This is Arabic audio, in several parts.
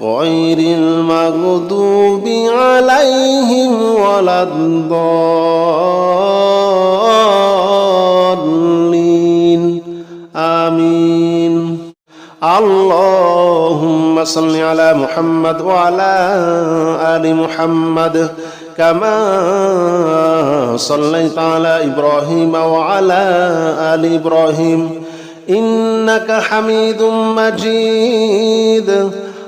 غير المغضوب عليهم ولا الضالين. آمين. اللهم صل على محمد وعلى آل محمد كما صليت على إبراهيم وعلى آل إبراهيم. إنك حميد مجيد.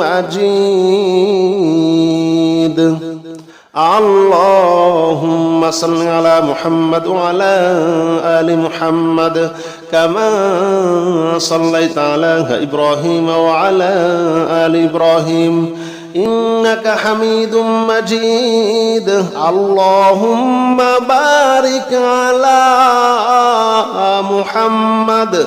مجيد. اللهم صل على محمد وعلى آل محمد كما صليت على إبراهيم وعلى آل إبراهيم. إنك حميد مجيد. اللهم بارك على محمد.